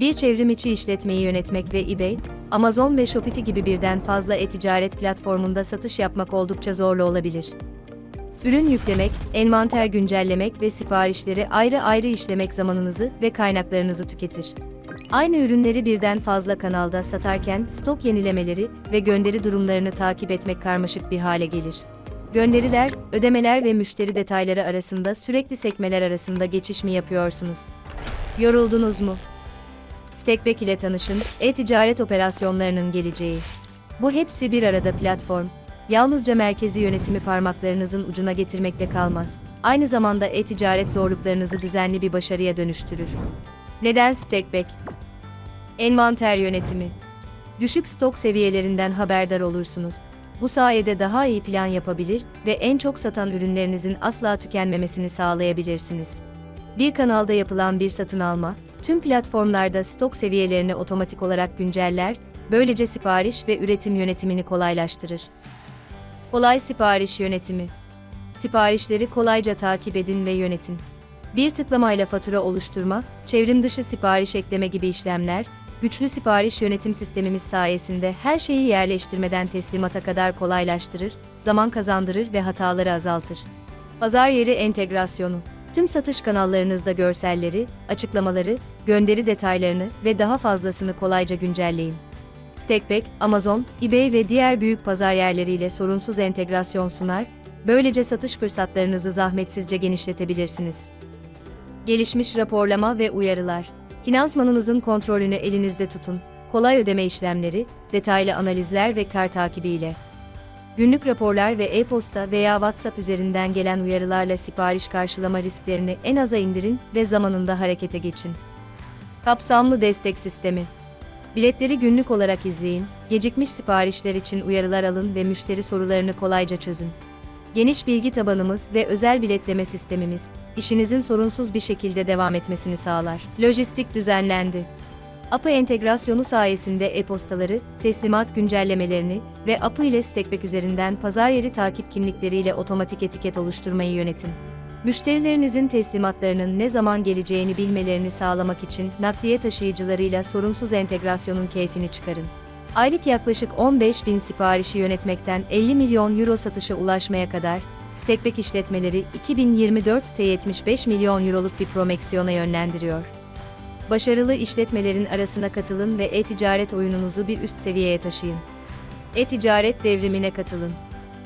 Bir çevrim içi işletmeyi yönetmek ve eBay, Amazon ve Shopify gibi birden fazla e-ticaret platformunda satış yapmak oldukça zorlu olabilir. Ürün yüklemek, envanter güncellemek ve siparişleri ayrı ayrı işlemek zamanınızı ve kaynaklarınızı tüketir. Aynı ürünleri birden fazla kanalda satarken stok yenilemeleri ve gönderi durumlarını takip etmek karmaşık bir hale gelir. Gönderiler, ödemeler ve müşteri detayları arasında sürekli sekmeler arasında geçiş mi yapıyorsunuz? Yoruldunuz mu? Stackback ile tanışın, e-ticaret operasyonlarının geleceği. Bu hepsi bir arada platform. Yalnızca merkezi yönetimi parmaklarınızın ucuna getirmekle kalmaz. Aynı zamanda e-ticaret zorluklarınızı düzenli bir başarıya dönüştürür. Neden Stackback? Envanter yönetimi. Düşük stok seviyelerinden haberdar olursunuz. Bu sayede daha iyi plan yapabilir ve en çok satan ürünlerinizin asla tükenmemesini sağlayabilirsiniz. Bir kanalda yapılan bir satın alma, tüm platformlarda stok seviyelerini otomatik olarak günceller, böylece sipariş ve üretim yönetimini kolaylaştırır. Kolay sipariş yönetimi. Siparişleri kolayca takip edin ve yönetin. Bir tıklamayla fatura oluşturma, çevrim dışı sipariş ekleme gibi işlemler, güçlü sipariş yönetim sistemimiz sayesinde her şeyi yerleştirmeden teslimata kadar kolaylaştırır, zaman kazandırır ve hataları azaltır. Pazar yeri entegrasyonu. Tüm satış kanallarınızda görselleri, açıklamaları, gönderi detaylarını ve daha fazlasını kolayca güncelleyin. Stackback, Amazon, eBay ve diğer büyük pazar yerleriyle sorunsuz entegrasyon sunar, böylece satış fırsatlarınızı zahmetsizce genişletebilirsiniz. Gelişmiş raporlama ve uyarılar. Finansmanınızın kontrolünü elinizde tutun. Kolay ödeme işlemleri, detaylı analizler ve kar takibiyle. Günlük raporlar ve e-posta veya WhatsApp üzerinden gelen uyarılarla sipariş karşılama risklerini en aza indirin ve zamanında harekete geçin. Kapsamlı destek sistemi. Biletleri günlük olarak izleyin, gecikmiş siparişler için uyarılar alın ve müşteri sorularını kolayca çözün. Geniş bilgi tabanımız ve özel biletleme sistemimiz, işinizin sorunsuz bir şekilde devam etmesini sağlar. Lojistik düzenlendi. API entegrasyonu sayesinde e-postaları, teslimat güncellemelerini ve API ile Stackback üzerinden pazar yeri takip kimlikleriyle otomatik etiket oluşturmayı yönetin. Müşterilerinizin teslimatlarının ne zaman geleceğini bilmelerini sağlamak için nakliye taşıyıcılarıyla sorunsuz entegrasyonun keyfini çıkarın. Aylık yaklaşık 15 bin siparişi yönetmekten 50 milyon euro satışa ulaşmaya kadar, Stackback işletmeleri 2024'te 75 milyon euroluk bir promeksiyona yönlendiriyor. Başarılı işletmelerin arasına katılın ve e-ticaret oyununuzu bir üst seviyeye taşıyın. E-ticaret devrimine katılın.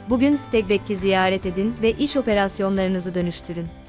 Bugün Stackback'i ziyaret edin ve iş operasyonlarınızı dönüştürün.